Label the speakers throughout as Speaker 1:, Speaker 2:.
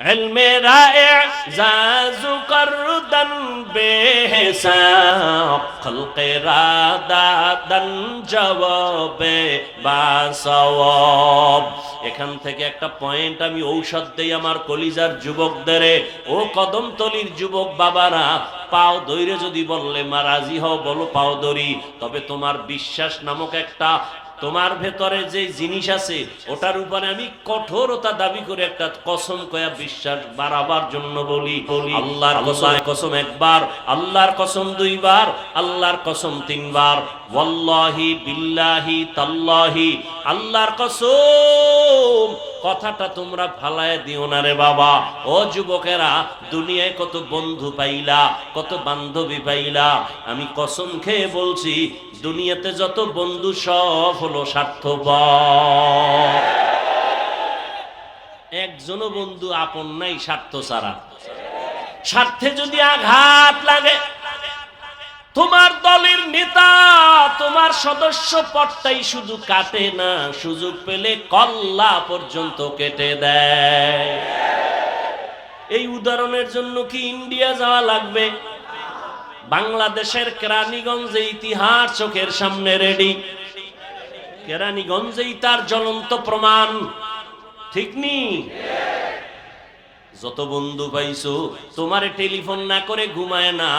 Speaker 1: علم اعزاز قردن بحساب خلق را দাদান জবাবে বা সওয়াব এখান থেকে একটা পয়েন্ট আমি ঔষধ দেই আমার কলিজার যুবকদের ও কদমতলির যুবক বাবারা পাও দৈরে যদি বললে মা রাজি হও বলো পাও দরি তবে তোমার বিশ্বাস নামক একটা তোমার ভেতরে যে জিনিস আছে ওটার উপরে আমি কঠোরতা দাবি করে একটা কসম কয়া বিশ্বাস বাড়াবার জন্য বলি। বলি। আল্লাহর কসম কসম একবার আল্লাহর কসম দুইবার আল্লাহর কসম তিনবার। ওয়াল্লাহি বিল্লাহি তাল্লাহি আল্লাহর কসম কথাটা তোমরা ফালায় দিও না রে বাবা। ও যুবকেরা, দুনিয়ায় কত বন্ধু পাইলা, কত বান্ধবী পাইলা। আমি কসম খেয়ে বলছি, দুনিয়াতে যত বন্ধু সব হলো স্বার্থপর। একজনও বন্ধু আপন নাই, স্বার্থ ছাড়া। স্বার্থে যদি আঘাত লাগে তোমার দলের নেতা, তোমার সদস্য পদটাই শুধু কাটে না, সুযোগ পেলে কল্লা পর্যন্ত কেটে দেয়। এই উদাহরণের জন্য কি ইন্ডিয়া যাওয়া লাগবে? বাংলাদেশের কেরানীগঞ্জে ইতিহাস চোখের সামনে রেডি। কেরানীগঞ্জেই তার জ্বলন্ত প্রমাণ। ঠিক নি? যত বন্ধু পাইছো, তোমারে টেলিফোন না করে ঘুমায় না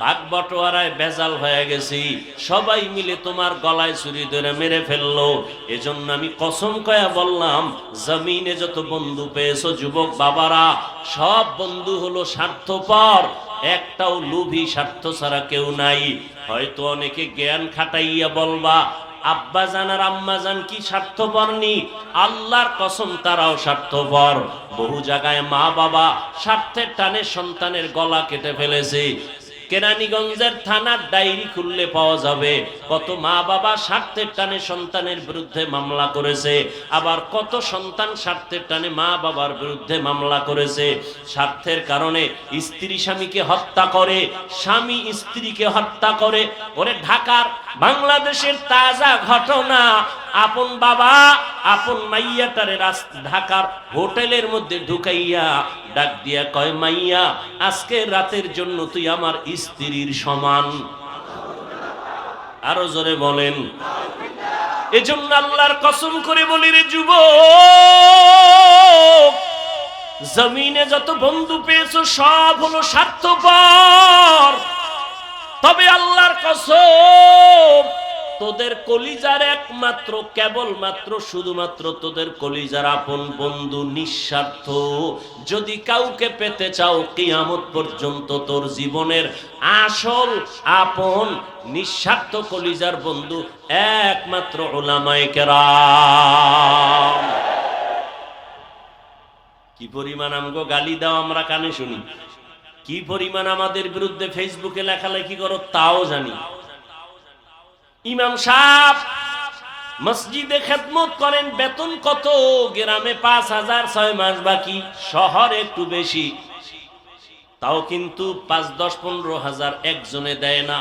Speaker 1: ভাগ বটোয়ারায় বেজাল হয়ে গেছি। সবাই মিলে তোমার গলায় ছুরি ধরে মেরে ফেলল। এজন্য আমি কসম কয়া বললাম, জমিনে যত বন্ধু পেয়েছ, যুবক বাবারা, সব বন্ধু হলো স্বার্থপর। একটাও লোভী স্বার্থ ছাড়া কেউ নাই। হয়তো অনেকে জ্ঞান খাটাইয়া বলবা আব্বা জান আর আম্মা জান কি স্বার্থপর নি? আল্লাহর কসম তারাও স্বার্থপর। বহু জায়গায় মা বাবা স্বার্থের টানে সন্তানের গলা কেটে ফেলেছে। কেরানীগঞ্জের থানার ডায়েরি খুললে পাওয়া যাবে। কত মা বাবা স্বার্থের টানে সন্তানের বিরুদ্ধে মামলা করেছে, আবার কত সন্তান স্বার্থের টানে মা বাবার বিরুদ্ধে মামলা করেছে। স্বার্থের কারণে স্ত্রী স্বামীকে হত্যা করে, স্বামী স্ত্রীকে হত্যা করে। ওরে ঢাকার বাংলাদেশের তাজা ঘটনা, আপন বাবা, আপন মাইয়াটারে ঢাকার হোটেলের মধ্যে ঢুকাইয়া ডাক দিয়া কয়, মাইয়া আজকে রাতের জন্য তুই আমার স্ত্রীর সমান। আরও জোরে বলেন। এজন্য আল্লাহর কসম করে বলি রে যুব জমিনে যত বন্ধু পেয়েছ, সব হলো স্বার্থপর। তবে আল্লাহর কসম তোদের কলিজার একমাত্র, কেবলমাত্র, শুধুমাত্র তোদের কলিজার আপন বন্ধু নিঃস্বার্থ। যদি কাউকে পেতে চাও, কিয়ামত পর্যন্ত তোর জীবনের আসল আপন, নিঃস্বার্থ কলিজার বন্ধু একমাত্র ওলামায়ে কেরাম। কি পরিমাণ আমগো গালি দাও, আমরা কানে শুনি। কি পরিমাণ আমাদের বিরুদ্ধে ফেসবুকে লেখালেখি করো, তাও জানি। ইমাম সাহেব, মসজিদে খেদমত করেন, বেতন কত? গ্রামে পাঁচ হাজার ছয় মাস বাকি, শহরে একটু বেশি। তাও কিন্তু পাঁচ, দশ, পনেরো হাজার একজনে দেয় না।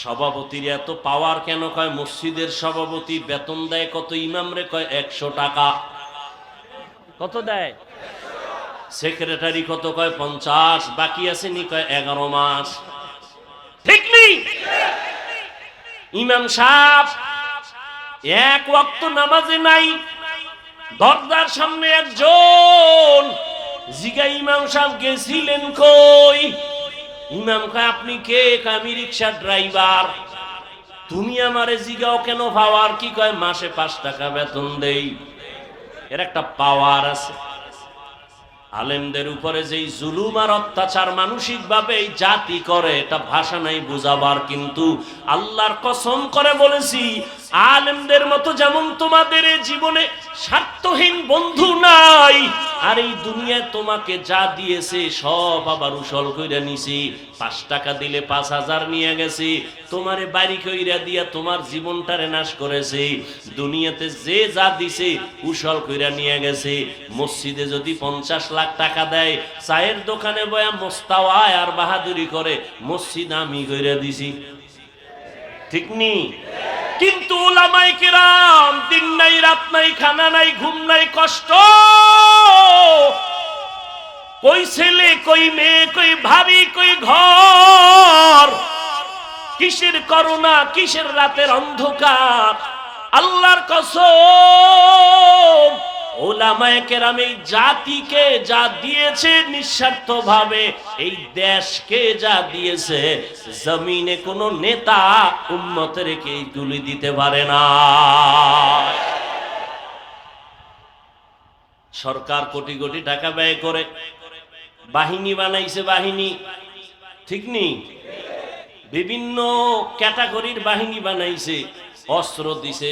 Speaker 1: সভাপতির এত পাওয়ার কেন কয়? মসজিদের সভাপতি বেতন দেয় কত? ইমামরে কয়, একশো টাকা। কত দেয়? সেক্রেটারি কত কয়? পঞ্চাশ। বাকি আছে নি কয়, এগারো মাস। ঠিক নেই? ইমাম সাহেব, এক ওয়াক্ত নামাজে নাই, দরজার সামনে একজন জিগা ইমাম সাহেব গেছিলেন কই? ইমাম কয়, আপনি কে? আমি রিক্সা ড্রাইভার। তুমি আমারে জিগাও কেন? পাওয়ার কি কয়? মাসে পাঁচ টাকা বেতন দেই। এর একটা পাওয়ার আছে। আলেমদের উপরে যেই জুলুম আর অত্যাচার মানসিক ভাবে এই জাতি করে, এটা ভাষা নাই বুঝাবার, কিন্তু আল্লাহর কসম করে বলেছি, আলেমদের মতো যেমন তোমাদের জীবনে স্বার্থহীন বন্ধু নাই আর এই দুনিয়ায় তোমাকে যা দিয়েছে, সব আবার উসল কইরা নিছি। পাঁচ টাকা দিলে পাঁচ হাজার নিয়ে গেছি। তোমারে বাড়ি কইরা দিয়া তোমার জীবনটারে নাশ করেছে। দুনিয়াতে যে যা দিছে, উসল কইরা নিয়ে গেছে। মসজিদে যদি পঞ্চাশ লাখ টাকা দেয়, চায়ের দোকানে বয়া মোস্তাওয়ায় আর বাহাদুরি করে, মসজিদ আমি কইরা দিছি। ঠিক নি? কিন্তু ওলামাই কিরাম দিন নাই, রাত নাই, খানা নাই, ঘুম নাই, কষ্ট। কই ছেলে, কই মেয়ে, কই ভাবি, কই ঘর? কিসের করোনা কিসের রাতের অন্ধকার? আল্লাহর কসম। ওলামায়ে এই জাতিকে যা দিয়েছে নিঃস্বার্থ ভাবে এই দেশকে যা দিয়েছে, জমিনে কোনো নেতা উম্মতের কে তুলে দিতে পারে না। সরকার কোটি কোটি টাকা ব্যয় করে, বাহিনী বানাইছে বাহিনী। ঠিক নেই বিভিন্ন ক্যাটাগরির বাহিনী বানাইছে, অস্ত্র দিছে,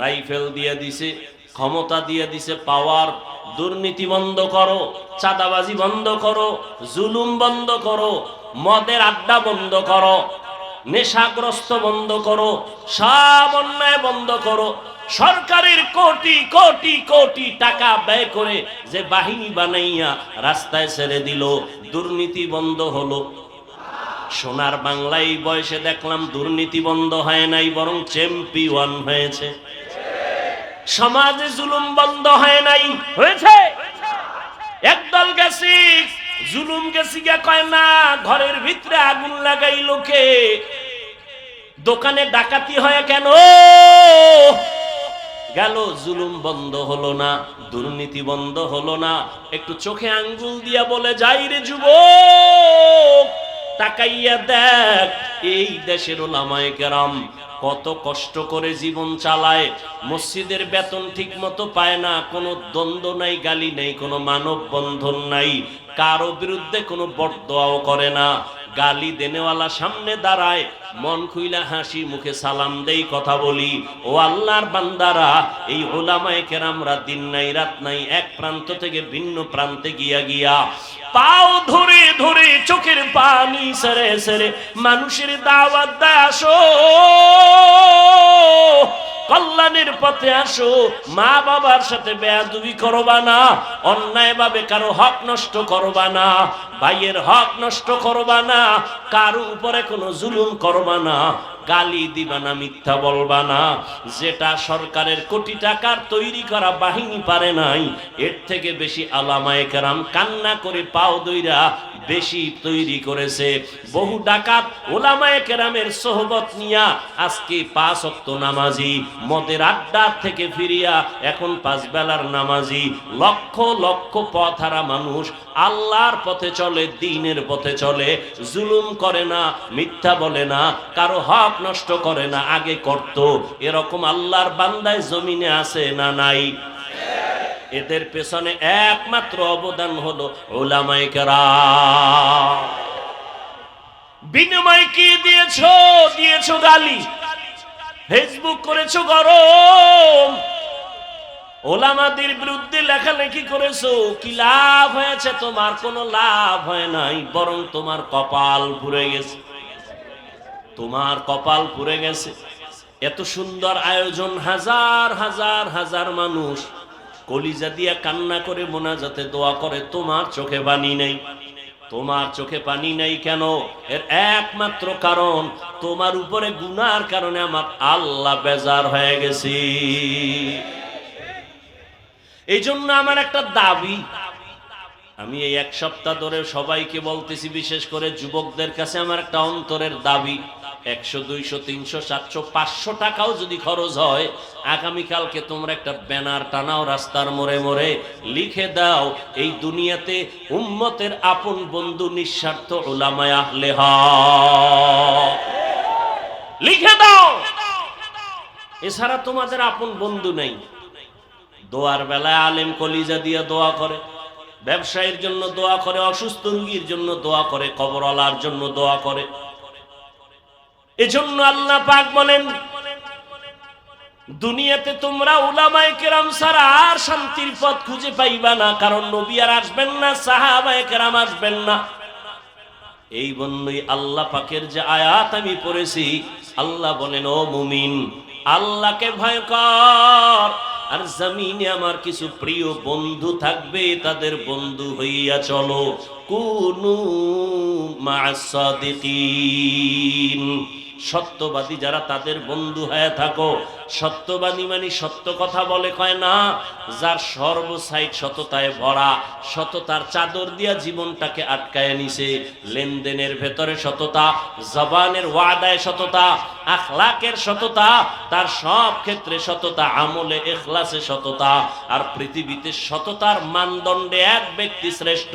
Speaker 1: রাইফেল দিয়ে দিছে ক্ষমতা দিয়ে দিছে পাওয়ার দুর্নীতি বন্ধ করো, চাঁদাবাজি বন্ধ করো, জুলুম বন্ধ করো, মদের আড্ডা বন্ধ করো, নেশাগ্রস্ত বন্ধ করো, সব অন্যায় বন্ধ করো। সরকারের কোটি কোটি কোটি টাকা ব্যয় করে যে বাহিনী বানাইয়া রাস্তায় ছেড়ে দিল, দুর্নীতি বন্ধ হলো। সোনার বাংলায় বয়সে দেখলাম দুর্নীতি বন্ধ হয় নাই, বরং চ্যাম্পিয়ন হয়েছে। সমাজে জুলুম বন্ধ হয় নাই। হয়েছে? একদল গেছি, জুলুম গেছি গা কয়, না, ঘরের ভিতরে আগুন লাগাই লোকে দোকানে ডাকাতি হয় কেন? গেল, জুলুম বন্ধ হলো না, দুর্নীতি বন্ধ হলো না। একটু চোখে আঙ্গুল দিয়া বলে, যাই রে যুবক, তাকাইয়া দেখ, এই দেশের ওলামায়ে কেরাম কত কষ্ট করে জীবন চালায়। মসজিদের বেতন ঠিক মতো পায় না, কোনো দ্বন্দ্ব নাই, গালি নেই, কোনো মানব বন্ধন নাই। কারও বিরুদ্ধে কোনো বরদোয়াও করে না। গালি দেনেওয়ালা সামনে দাঁড়ায়। মন খুইলা হাসি, মুখে সালাম দেই, কথা বলি। ও আল্লাহর বান্দারা, এই ওলামায়ে কেরামরা দিন নাই, রাত নাই, এক প্রান্ত থেকে ভিন্ন প্রান্তে গিয়া গিয়া পাও ধরে ধরে চোখের পানি সেরে সেরে মানুষের দাওয়াত দেয়, আসো। কল্যাণের পথে আসো। মা বাবার সাথে বেয়াদুবি করবা না অন্যায় ভাবে কারও হক নষ্ট করবা না, ভাইয়ের হক নষ্ট করবা না, কারও উপরে কোনো জুলুম করবা না। গালি দিবা না, মিথ্যা বলবা না। যেটা সরকারের কোটি টাকার তৈরি করা বাহিনী পারে নাই, এর থেকে বেশি আলামায়ে কেরাম কান্না করে পাও দইরা বেশি তৈরি করেছে। বহু ডাকাত ওলামায়ে কেরামের সোহবত নিয়া আজকে পাঁচ অক্ত নামাজি, মদের আড্ডা থেকে ফিরিয়া এখন পাঁচ বেলার নামাজি। লক্ষ লক্ষ পথহারা মানুষ আল্লাহর পথে চলে, দিনের পথে চলে, জুলুম করে না, মিথ্যা বলে না, কারও হক নষ্ট করে না, আগে করত। এরকম আল্লাহর বান্দায় জমিনে আছে না নাই? এদের পেছনে একমাত্র অবদান হলো ওলামাই বিনিময় কি দিয়েছ? দিয়েছ গালি। ফেসবুক করেছ গরম। ওলামাদের বিরুদ্ধে লেখালেখি করেছ, কি লাভ হয়েছে? তোমার কোনো লাভ হয় নাই, বরং তোমার কপাল পুড়ে গেছে। তোমার কপাল পুড়ে গেছে। এত সুন্দর আয়োজন হাজার হাজার হাজার মানুষ কলিজা দিয়া কান্না করে মোনাজাতে দোয়া করে, তোমার চোখে পানি নেই। তোমার চোখে পানি নেই কেন? এর একমাত্র কারণ, তোমার উপরে গুনার কারণে আমার আল্লাহ বেজার হয়ে গেছি। এই জন্য আমার একটা দাবি, আমি এই এক সপ্তাহ ধরে সবাইকে বলতেছি, বিশেষ করে যুবকদের কাছে আমার একটা অন্তরের দাবি। একশো, দুইশো, তিনশো, সাতশো, পাঁচশো টাকাও যদি খরচ হয়, আগামীকালকে তোমরা একটা ব্যানার টানাও রাস্তার মোড়ে মোড়ে, লিখে দাও, এই দুনিয়াতে উম্মতের আপন বন্ধু নিঃস্বার্থ ওলামায় আহলে লিখে দাও! এছাড়া তোমাদের আপন বন্ধু নেই। দোয়ার বেলায় আলেম কলিজা দিয়ে দোয়া করে, ব্যবসায়ীর জন্য দোয়া করে, অসুস্থ রুগীর জন্য দোয়া করে, কবরওয়ালার জন্য দোয়া করে। এজন্য আল্লাহ পাক বলেন, দুনিয়াতে তোমরা উলামায়ে কেরাম ছাড়া আর শান্তির পথ খুঁজে পাইবা না, কারণ নবী আর আসবেন না, সাহাবায়ে কেরাম আসবেন না। এই বন্যই আল্লাহ পাকের যে আয়াত আমি পড়েছি, আল্লাহ বলেন, ও মুমিন, আল্লাহকে ভয় কর, আর জমিনে আমার কিছু প্রিয় বন্ধু থাকবে, তাদের বন্ধু হইয়া চলো, কুনু মাসাদিকিন সত্যবাদী যারা তাদের বন্ধু হয়ে থাকো। সত্যবাদী মানে সত্য কথা বলে কয় না, যার সর্বসাইড সততায় ভরা, সততার চাদর দিয়া জীবনটাকে আটকায় নিছে। লেনদেনের ভেতরে সততা, জবানের ওয়াদায় সততা, আখলাকের সততা, তার সব ক্ষেত্রে সততা, আমলে এখলাসে সততা। আর পৃথিবীতে সততার মানদণ্ডে এক ব্যক্তি শ্রেষ্ঠ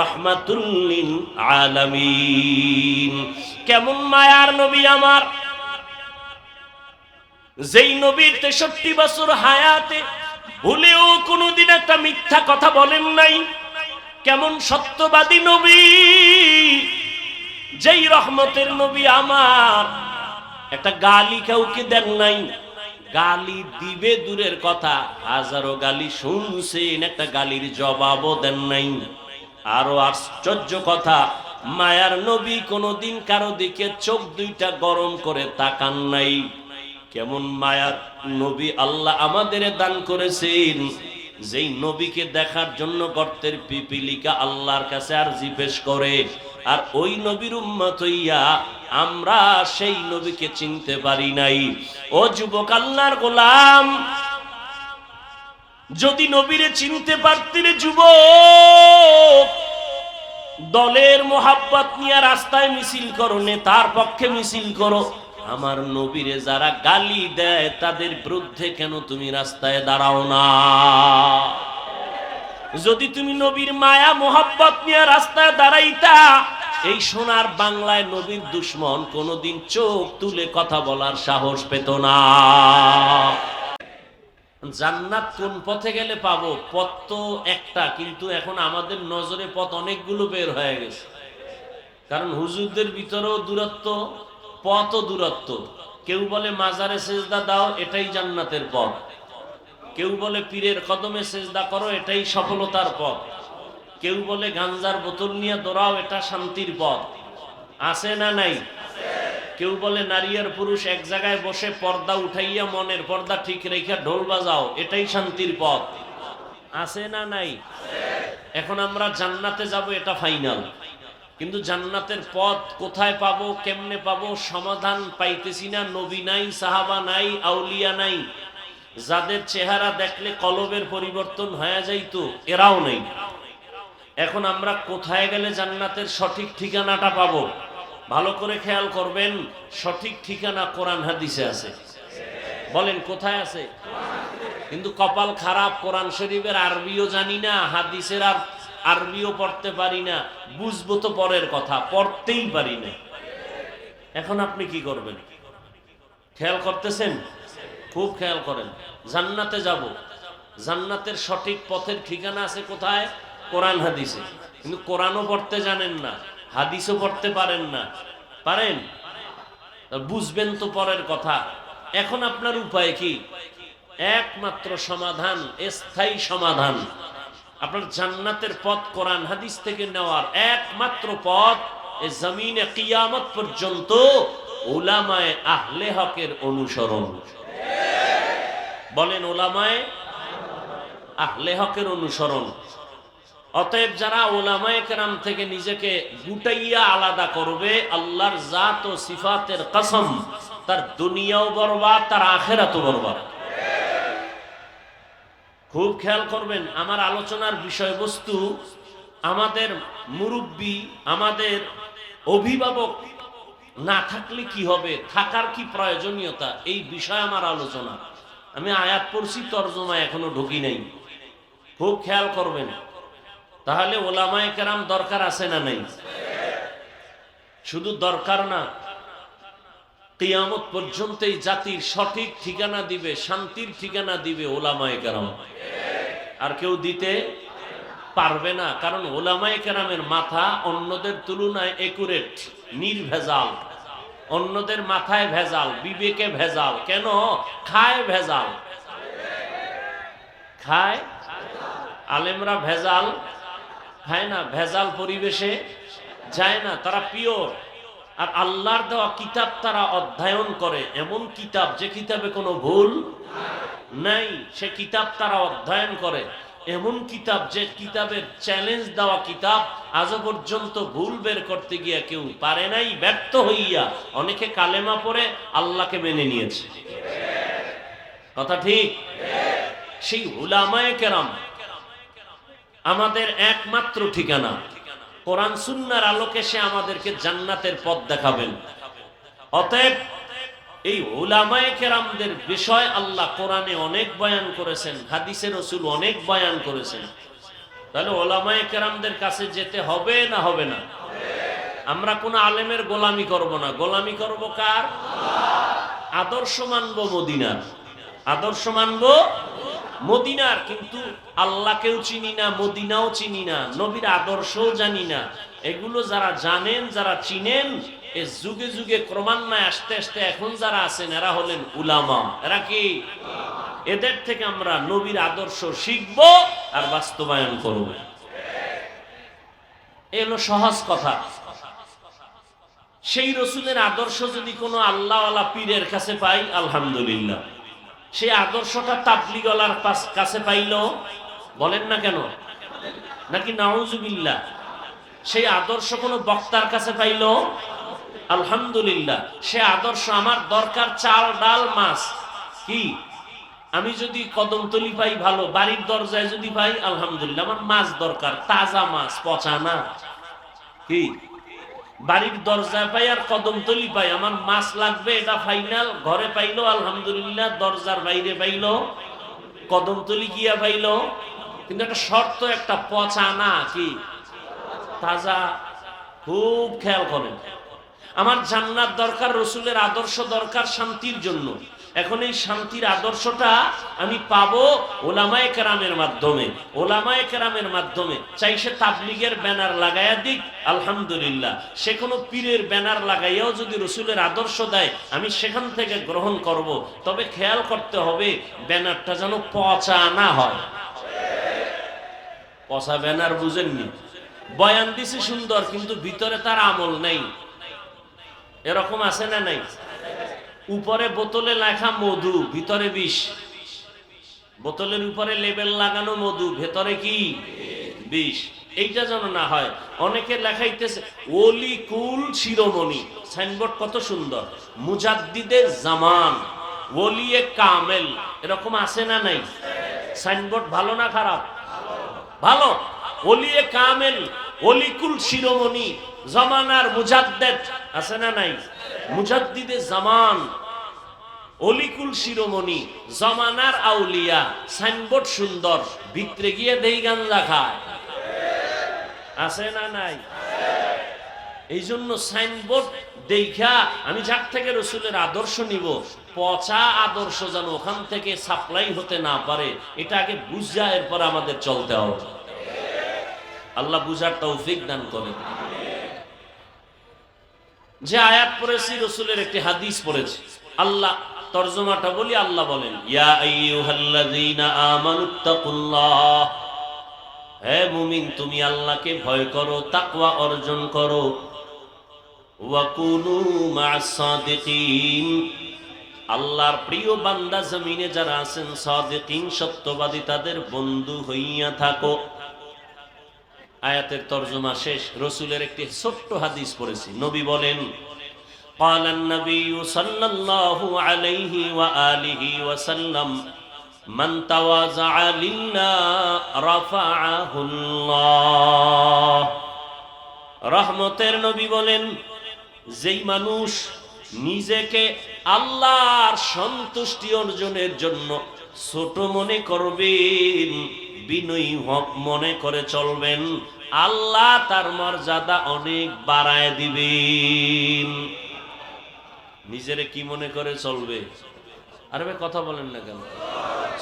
Speaker 1: রহমাতুল্লিন আলামিন। কেমন মায়ার নবী আমার যেই নবীর তেষট্টি বছর হায়াতে ভুলেও কোনোদিন একটা মিথ্যা কথা বলেন নাই। কেমন সত্যবাদী নবী। যেই রহমতের নবী আমার। একটা গালি কাউকে দেন নাই। গালি দিবে দূরের কথা। হাজারো গালি শুনছেন, একটা গালির জবাবও দেন নাই। আরও আশ্চর্য কথা, মায়ার নবী কোনোদিন কারও দিকে চোখ দুইটা গরম করে তাকান নাই। কেমন মায়ার নবী আল্লাহ আমাদের দান করেছেন। যেই নবীকে দেখার জন্য গর্তের পিপিলিকা আল্লাহর কাছে আর জিজ্ঞেস করে, আর ওই নবীর উম্মত হইয়া আমরা সেই নবীকে চিনতে পারি নাই। ও যুবক আল্লাহর গোলাম, যদি নবীরে চিনতে পারতিরে যুবক, দলের মোহাব্বত নিয়ে রাস্তায় মিছিল করো, নেতার পক্ষে মিছিল করো আমার নবীরে যারা গালি দেয়, তাদের বিরুদ্ধে কেন তুমি রাস্তায় দাঁড়াও না? যদি তুমি নবীর মায়া, মোহাব্বত নিয়ে রাস্তায় দাঁড়াইতা, এই সোনার বাংলায় নবীর দুশ্মন কোনোদিন চোখ তুলে কথা বলার সাহস পেত না। জান্নাত কোন পথে গেলে পাবো? পথ তো একটা, কিন্তু এখন আমাদের নজরে পথ অনেকগুলো বের হয়ে গেছে। কারণ হুজুরদের ভিতরেও দূরত্ব পথও দূরত্ব। কেউ বলে, মাজারে সেজদা দাও, এটাই জান্নাতের পথ। কেউ বলে, পীরের কদমে সেজদা করো, এটাই সফলতার পথ। কেউ বলে, গাঞ্জার বোতল নিয়ে দৌড়াও, এটা শান্তির পথ। আছে না নাই? কেউ বলে, নারী আর পুরুষ এক জায়গায় বসে পর্দা উঠাইয়া মনের পর্দা ঠিক রেখে ঢোল বাজাও, এটাই শান্তির পথ। আছে না নাই? এখন আমরা জান্নাতে যাব, এটা ফাইনাল। কিন্তু জান্নাতের পথ কোথায় পাবো, কেমনে পাবো, সমাধান পাইতেছি না। নবী নাই, সাহাবা নাই, আউলিয়া নাই। যাদের চেহারা দেখলে কলবের পরিবর্তন হয়ে যাইতো, এরাও নেই। এখন আমরা কোথায় গেলে জান্নাতের সঠিক ঠিকানাটা পাবো? ভালো করে খেয়াল করবেন, সঠিক ঠিকানা কোরআন হাদিসে আছে। বলেন, কোথায় আছে? কিন্তু কপাল খারাপ, কোরআন শরীফের আরবিও জানি না, হাদিসের আর আরবিও পড়তে পারি না, বুঝব তো পরের কথা, পড়তেই পারি না। এখন আপনি কি করবেন? খেয়াল করতেছেন? খুব খেয়াল করেন। জান্নাতে যাব। জান্নাতের সঠিক পথের ঠিকানা আছে কোথায়? কোরআন হাদিসে। কিন্তু কোরআনও পড়তে জানেন না, হাদিসও পড়তে পারেন না। পারেন? বুঝবেন তো পরের কথা। এখন আপনার উপায় কি? একমাত্র সমাধান, স্থায়ী সমাধান। আপনার জান্নাতের পথ কোরআন হাদিস থেকে নেওয়ার একমাত্র পথ এ জমিনে কিয়ামত পর্যন্ত ওলামায় আহলে হকের অনুসরণ। বলেন ওলামায় আহলে হকের অনুসরণ। অতএব যারা ওলামায় কেরাম থেকে নিজেকে গুটাইয়া আলাদা করবে, আল্লাহর জাত ও সিফাতের কসম, তার দুনিয়াও বরবাদ, তার আখেরাতও বরবাদ। খুব খেয়াল করবেন, আমার আলোচনার বিষয়বস্তু আমাদের মুরব্বী, আমাদের অভিভাবক না থাকলে কি হবে, থাকার কি প্রয়োজনীয়তা, এই বিষয় আমার আলোচনা। আমি আয়াত পড়ছি তর্জমা এখনও ঢুকি নাই। খুব খেয়াল করবেন। তাহলে ওলামায় কেরাম দরকার আছে না নাই? শুধু দরকার না কিয়ামত পর্যন্ত এই জাতির সঠিক ঠিকানা দিবে, শান্তির ঠিকানা দিবে ওলামায় কেরাম। আর কেউ দিতে পারবে না, কারণ ওলামায় কেরামের মাথা অন্যদের তুলনায় একুরেট নির্ভেজাল। অন্যদের মাথায় ভেজাল, বিবেকে ভেজাল। কেন? খায় ভেজাল। খায়? আলেমরা ভেজাল। খায় না? ভেজাল পরিবেশে যায় না, তারা পিওর আর আল্লাহর দেওয়া কিতাব তারা অধ্যয়ন করে। এমন কিতাব যে কিতাবে কোনো ভুল নাই, সে কিতাব তারা অধ্যয়ন করে। এমন কিতাব যে কিতাবের চ্যালেঞ্জ দেওয়া কিতাব আজও পর্যন্ত ভুল বের করতে গিয়া কেউ পারে নাই, ব্যর্থ হইয়া অনেকে কালেমা পড়ে আল্লাহকে মেনে নিয়েছে। কথা ঠিক? সেই উলামায়ে কেরাম, আমাদের একমাত্র ঠিকানা। কোরআন সুন্নার আলোকে সে আমাদেরকে জান্নাতের পথ দেখাবেন। অতএব এই ওলামায়ে কেরামদের বিষয় আল্লাহ কোরআনে অনেক বয়ান করেছেন হাদিসের রসুল অনেক বয়ান করেছেন। তাহলে ওলামায়ে কেরামদের কাছে যেতে হবে না হবে না? আমরা কোন আলেমের গোলামি করব না। গোলামি করব কার? আদর্শ মানব মদিনার। আদর্শ মানব মদিনার, কিন্তু আল্লাহকেও চিনি না, মদিনাও চিনি না, নবীর আদর্শও জানি না। এগুলো যারা জানেন, যারা চিনেন, এ যুগে যুগে ক্রমান্বয়ে আসতে আসতে এখন যারা আছেন, এরা হলেন উলামা। এরা কি? এদের থেকে আমরা নবীর আদর্শ শিখব আর বাস্তবায়ন করব। এ হলো সহজ কথা। সেই রসুলের আদর্শ যদি কোনো আল্লাহওয়ালা পীরের কাছে পাই, আলহামদুলিল্লাহ। সেই আদর্শটা তাবলিগলার কাছে পাইল। বলেন না কেন? নাকি নাউজুবিল্লাহ? সেই আদর্শ কোনো বক্তার কাছে পাইল? আলহামদুলিল্লাহ। সে আদর্শ আমার দরকার চাল, ডাল, মাছ। কি? আমি যদি কদমতলি পাই ভালো, বাড়ির দরজায় যদি পাই, আলহামদুলিল্লাহ, আমার মাছ দরকার, তাজা মাছ, পচা না। কি? বাড়ির দরজা পাই আর কদম তলি পাই। আমার মাছ লাগবে, এটা ফাইনাল ঘরে পাইলো, আলহামদুলিল্লাহ, দরজার বাইরে পাইলো, কদম তলি গিয়া পাইলো। কিন্তু একটা শর্ত, একটা পচা না কি? তাজা খুব খেয়াল করেন। আমার জান্নাত দরকার, রসুলের আদর্শ দরকার, শান্তির জন্য। এখন এই শান্তির আদর্শটা আমি পাবো ওলামায়ে কেরামের মাধ্যমে, ওলামায়ে কেরামের মাধ্যমে। চাই সে তাবলিগের ব্যানার লাগাইয়া দিক, আলহামদুলিল্লাহ। সে কোনো পীরের ব্যানার লাগাইয়াও যদি রসুলের আদর্শ দেয়, আমি সেখান থেকে গ্রহণ করব। তবে খেয়াল করতে হবে, ব্যানারটা যেন পচা না হয়। পচা ব্যানার বুঝেননি? বয়ান দিছি সুন্দর, কিন্তু ভিতরে তার আমল নেই। এরকম আছে না নাই? উপরে বোতলে লেখা মধু, ভিতরে বিষ। বোতলের উপরে লেবেল লাগানো মধু, ভেতরে কি? বিষ। এইটা যেন না হয়। অনেকে লেখাইতেছে, ওলি কুল শিরোমণি। সাইনবোর্ড কত সুন্দর। মুজাদ্দিদের জামান, ওলিয়ে কামেল। এরকম আছে না নাই? সাইনবোর্ড ভালো না খারাপ? ভালো। ওলি ওলিয়ে কামেল অলিকুল শিরোমণি, জমানার মুজাদ্দেদ, আছে না নাই? মুজাদ্দিদে জামান, অলিকুল শিরোমণি, জমানার আউলিয়া, সাইনবোর্ড সুন্দর, ভিতরে গিয়ে দেই গাঞ্জা খায় আছে না নাই? এই জন্য সাইনবোর্ড দেখা আমি যার থেকে রসুলের আদর্শ নিব, পচা আদর্শ যেন ওখান থেকে সাপ্লাই হতে না পারে, এটা আগে বুঝা, এরপর আমাদের চলতে হবে। আল্লাহ বুঝার তৌফিক দান করেন। যে আয়াত পড়েছি, রসুলের একটি হাদিস পড়েছি। আল্লাহ তর্জমাটা বলি, আল্লাহ বলেন, ইয়া আইয়ুহাল্লাযীনা আমানুত্তাকুল্লাহ হে মুমিন, তুমি আল্লাহকে ভয় করো, তাকওয়া অর্জন করো। ওয়াকুনু মা'আস সাদিকিন। আল্লাহর প্রিয় বান্দা জমিনে যারা আছেন, সাদিকিন, সত্যবাদী তাদের বন্ধু হইয়া থাকো। আয়াতের তর্জমা শেষ রসুলের একটি ছোট্ট হাদিস পড়েছি নবী বলেন قال النبي صلى الله عليه وآله وسلم من تواضع لله رفعه الله রহমতের নবী বলেন যেই মানুষ নিজেকে আল্লাহর সন্তুষ্টি অর্জনের জন্য ছোট মনে করবেন বিনয়ী হক মনে করে চলবেন, আল্লাহ তার মর্যাদা অনেক বাড়ায় দিবেন। নিজেরে কি মনে করে চলবে? আরে ভাই, কথা বলেন না কেন?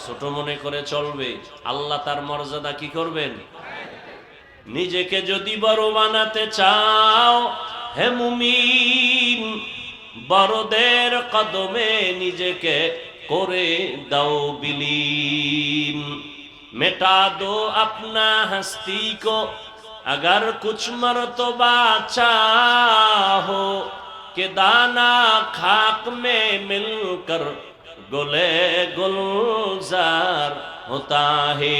Speaker 1: ছোট মনে করে চলবে, আল্লাহ তার মর্যাদা কি করবেন? নিজেকে যদি বড় বানাতে চাও, হে মুমিন, বড়দের কদমে নিজেকে করে দাও বিলীন। মেটা দো আপনা হস্তি কো अगर कुछ मरतबा चाहो कि दाना खाक में मिलकर गुले गुलजार होता है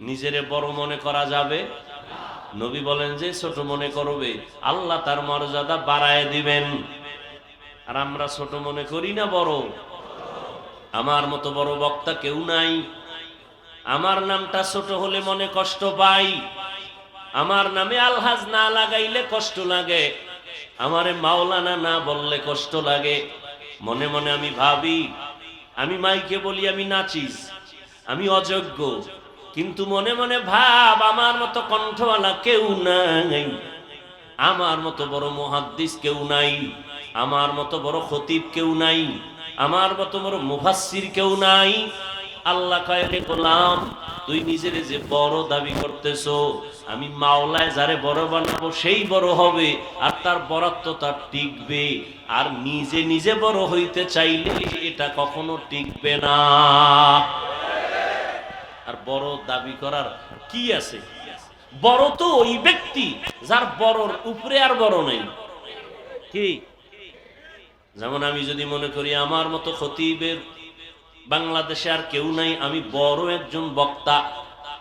Speaker 1: নিজেরে বড় মনে করা যাবে নবী বলেন যে ছোট মনে করবে আল্লাহ তার মর্যাদা বাড়ায় দিবেন আর আমরা ছোট মনে করি না বড় আমার মতো বড় বক্তা কেউ নাই। আমার নামটা ছোট হলে মনে কষ্ট পাই। আমার নামে আলহাজ না লাগাইলে কষ্ট লাগে। আমারে মাওলানা না বললে কষ্ট লাগে। মনে মনে আমি ভাবি, আমি মাইকে বলি আমি নাচিস, আমি অযোগ্য। কিন্তু মনে মনে ভাব, আমার মতো কণ্ঠওয়ালা কেউ নাই। আমার মতো বড় মহাদ্দিস কেউ নাই। আমার মতো বড় খতিব কেউ নাই। আমার মতো বড় মুফাসসির কেউ নাই। আল্লাহ কয়ে রে গোলাম, তুই নিজের যে বড় দাবি করতেছো, আমি মাওলায় যারে বড় বানাবো সেই বড় হবে, আর তার বরত্ব তার টিকবে। আর নিজে নিজে বড় হইতে চাইলে এটা কখনো টিকবে না। আর বড় দাবি করার কি আছে? বড় তো ওই ব্যক্তি, যার বড়র উপরে আর বড় নেই। কি? যেমন আমি যদি মনে করি আমার মতো খতিবের বাংলাদেশে আর কেউ নাই, আমি বড় একজন বক্তা।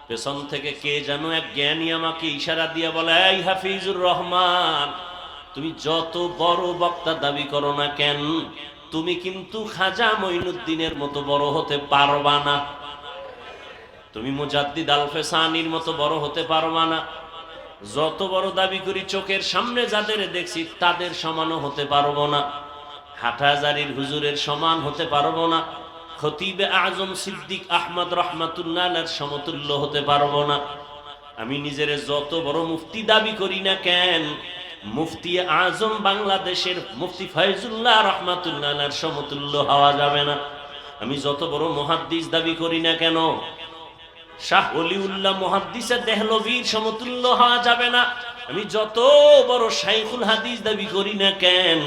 Speaker 1: পেছন থেকে কে যেন এক জ্ঞানী আমাকে ইশারা দিয়ে বলে, এই হাফিজুর রহমান, তুমি যত বড় বক্তা দাবি করো না কেন, তুমি কিন্তু খাজা মঈনুদ্দিনের মতো বড় হতে পারবা না। তুমি মুজাদ্দিদ আলফেসানির মতো বড় হতে পারবা না। যত বড় দাবি করি, চোখের সামনে যাদের দেখছি, তাদের সমানও হতে পারব না। হাটাজারির হুজুরের সমান হতে পারব না। খতিবে আজম সিদ্দিক আহমদ রহমাতুল্লাহ সমতুল্য হতে পারব না। আমি নিজের যত বড় মুফতি দাবি করি না কেন, মুফতি আজম বাংলাদেশের মুফতি ফয়জুল্লাহ রহমাতুল্লাহ সমতুল্য হওয়া যাবে না। আমি যত বড় মহাদ্দিস দাবি করি না কেন, শাহ অলিউল্লাহ মহাদ্দিসে দেহলবীর সমতুল্য হওয়া যাবে না। আমি যত বড় শাইখুল হাদিস দাবি করি না কেন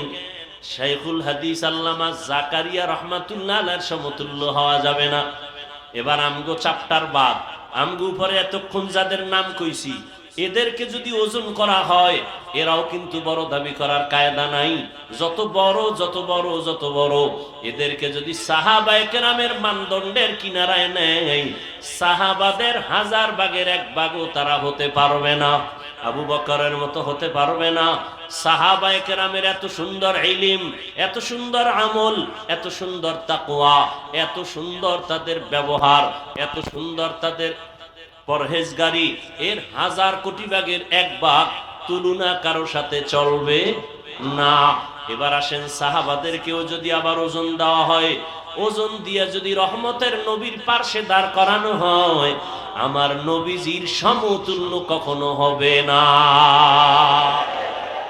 Speaker 1: শাইখুল হাদিস আল্লামা জাকারিয়া রহমাতুল্লাহ আলার সমতুল্য হওয়া যাবে না। এবার আমগো চাপটার বাদ। আমগো উপরে এতক্ষণ যাদের নাম কইছি, এদেরকে যদি ওজন করা হয়, এরাও কিন্তু বড় দাবি করার কায়দা নাই। যত বড় যত বড় যত বড়। এদেরকে যদি সাহাবায়ে মানদণ্ডের কিনারায় নেয়, সাহাবাদের হাজার বাগের এক বাগও তারা হতে পারবে না। আবু বকরের মতো হতে পারবে না। সাহাবায়ে কেরামের এত সুন্দর ইলিম, এত সুন্দর আমল, এত সুন্দর তাকওয়া, এত সুন্দর তাদের ব্যবহার, এত সুন্দর তাদের পরহেজগারি, এর হাজার কোটি ভাগের এক ভাগ তুলনা কারও সাথে চলবে না। এবার আসেন সাহাবাদেরকেও যদি আবার ওজন দেওয়া হয়, ওজন দিয়ে যদি রহমতের নবীর পার্শ্বে দাঁড় করানো হয়, আমার নবীজির সমতুল্য কখনো হবে না।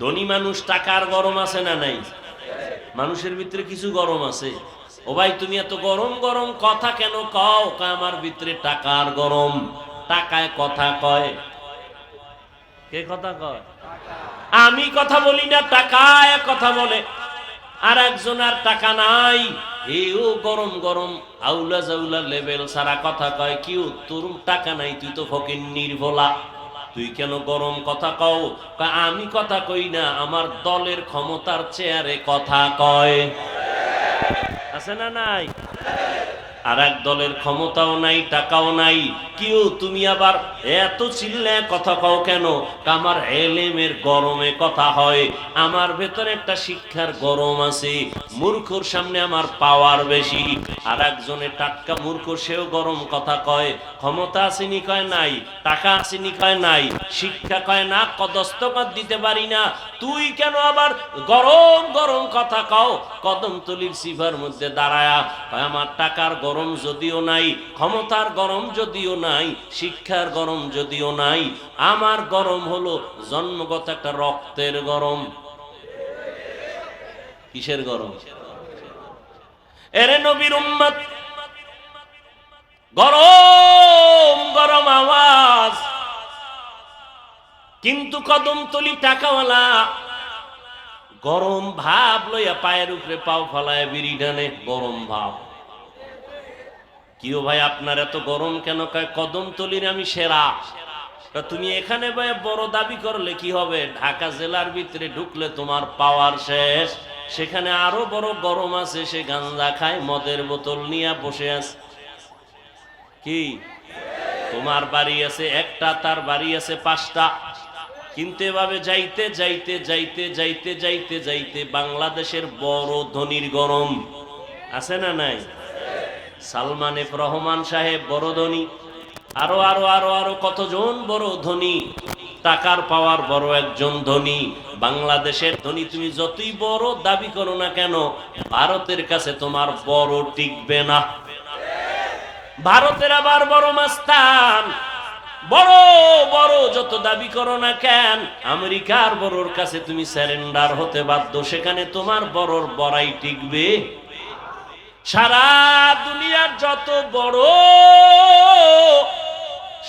Speaker 1: ধনী মানুষ টাকার গরম আছে না নাই? মানুষের ভিতরে কিছু গরম আছে। ও ভাই, তুমি এত গরম গরম কথা কেন কও? আমার ভিতরে টাকার গরম। টাকায় কথা কয়। কে কথা কয়? আমি কথা বলি না, টাকায় কথা বলে। আর একজন আর টাকা নাই। এও গরম গরম আউলা জাউলা লেভেল সারা কথা কয়। কিউ তোর টাকা নাই, তুই তো ফকির নির্ভোলা তুই কেন গরম কথা কও? আমি কথা কই না, আমার দলের ক্ষমতার চেয়ারে কথা কয়। আছে না নাই? আর এক দলের ক্ষমতাও নাই, টাকাও নাই। কেউ, তুমি আবার এত চিল্লে কথা কও কেন? আমার এলেমের গরমে কথা হয়, আমার ভেতরে একটা শিক্ষার গরম আছে, মূর্খর সামনে আমার পাওয়ার বেশি। আর একজনের টাটকা মূর্খ, সেও গরম কথা কয়, ক্ষমতা আসেনি কয় নাই, টাকা আসেনি কয় নাই, শিক্ষা কয় না কদস্তকত দিতে পারি না। তুই কেন আবার গরম গরম কথা কও? কদম তলির সিভার মধ্যে দাঁড়ায়া আমার টাকার গরম যদিও নাই, ক্ষমতার গরম যদিও নাই, শিক্ষার গরম যদিও নাই, আমার গরম হলো জন্মগত একটা রক্তের গরম। কিসের গরম? এরে নবীর উম্মত, গরম গরম আওয়াজ। কিন্তু কদম তলি টাকাওয়ালা, গরম ভাব লইয়া পায়ের উপরে পাও ফলায় বিড়ি টানে, গরম ভাব। কিও ভাই, আপনার এত গরম কেন? কয় কদম তলির আমি সেরা। তুমি এখানে ভাই বড় দাবি করলে কি হবে? ঢাকা জেলার ভিতরে ঢুকলে তোমার পাওয়ার শেষ। সেখানে আরও বড় গরম আছে, সে গাঞ্জা খায়, মদের বোতল নিয়ে বসে আছে। কি? তোমার বাড়ি আছে একটা, তার বাড়ি আছে পাঁচটা। কিন্তু এভাবে যাইতে যাইতে যাইতে যাইতে যাইতে যাইতে বাংলাদেশের বড় ধনির গরম। আছে না নাই? সালমান এফ রহমান সাহেব বড় ধনী। আরও আরও আরও আরও কতজন বড় ধনী? টাকার পাওয়ার বড় একজন ধনী। বাংলাদেশের ধনী তুমি যতই বড় দাবি করো না কেন, ভারতের কাছে তোমার বড় টিকবে না। ভারতের আবার বড় মাস্তান। বড় বড় যত দাবি করো না কেন, আমেরিকার বড়র কাছে তুমি স্যারেন্ডার হতে বাধ্য। সেখানে তোমার বড়র বড়াই টিকবে। সারা দুনিয়ার যত বড়,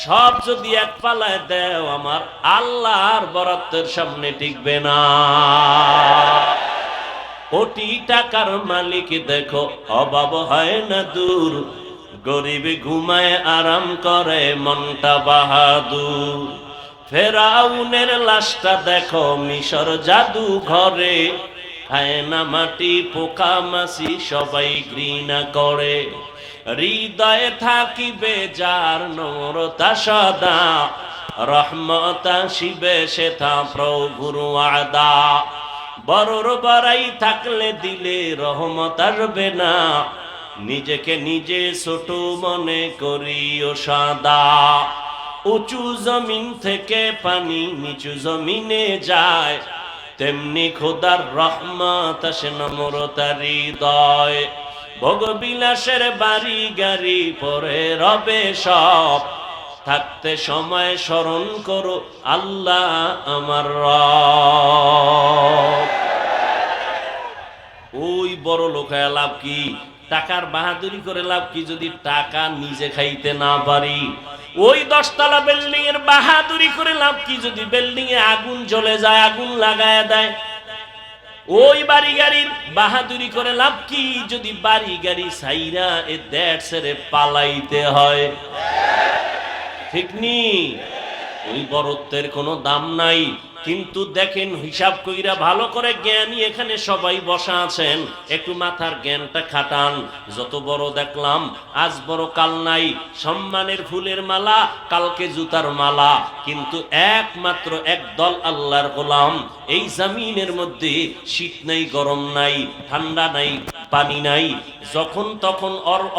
Speaker 1: সব যদি এক পালায় দেও আমার, আল্লাহর বরাত্বের সামনে টিকবে না। কোটি টাকার মালিক দেখো, অভাব হয় না দূর। গরিবে ঘুমায়, আরাম করে, মনটা বাহাদুর। ফেরাউনের লাশটা দেখো, মিশর জাদু ঘরে খায় না মাটি পোকা মাসি সবাই ঘৃণা করে। হৃদয়ে থাকিবে যার নম্রতা সদা। রহমতা শিবে সেথা প্রভুর আদা বড়র বড়াই থাকলে দিলে রহমত আসবে না। নিজেকে নিজে ছোট মনে করিও সাদা। উঁচু জমিন থেকে পানি নিচু জমিনে যায়। তেমনি খোদার রহমত আসে নম্রতার হৃদয় ভোগবিলাসের বাড়ি গাড়ি পরে রবে সব। থাকতে সময় স্মরণ করো আল্লাহ আমার ওই বড় লোক লাভ কি? টাকার বাহাদুরি করে লাভ কি? যদি টাকা নিজে খাইতে না পারি ওই দশতলা বিল্ডিং এর বাহাদুরি করে লাভ কি যদি বিল্ডিং এ আগুন জ্বলে যায়, আগুন লাগায় দেয়? ওই বাড়ি গাড়ির বাহাদুরি করে লাভ কি যদি বাড়ি গাড়ি সাইরা এ দেড় পালাইতে হয়? ঠিক নি? ওই বরত্বের কোনো দাম নাই। কিন্তু দেখেন, হিসাব কইরা ভালো করে জ্ঞানী এখানে সবাই বসা আছেন। একটু মাথার জ্ঞানটা খাটান। যত বড় দেখলাম, আজ বড় কাল নাই। সম্মানের ফুলের মালা, কালকে জুতার মালা। কিন্তু একমাত্র এক দল আল্লাহর গোলাম। এই জামিনের মধ্যে শীত নাই, গরম নাই, ঠান্ডা নাই, পানি নাই। যখন তখন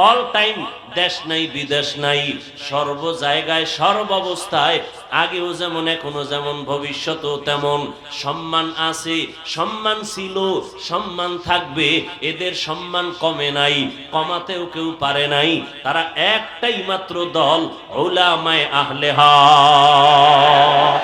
Speaker 1: অল টাইম দেশ নাই, বিদেশ নাই, সর্ব জায়গায়, সর্ব অবস্থায়। আগেও যেমন এখনও যেমন, ভবিষ্যতেও তেমন। সম্মান আছে, সম্মান ছিল, সম্মান থাকবে, এদের সম্মান কমে নাই, কমাতেও কেউ পারে নাই। তারা একটাই মাত্র দল ওলামায় আহলে হক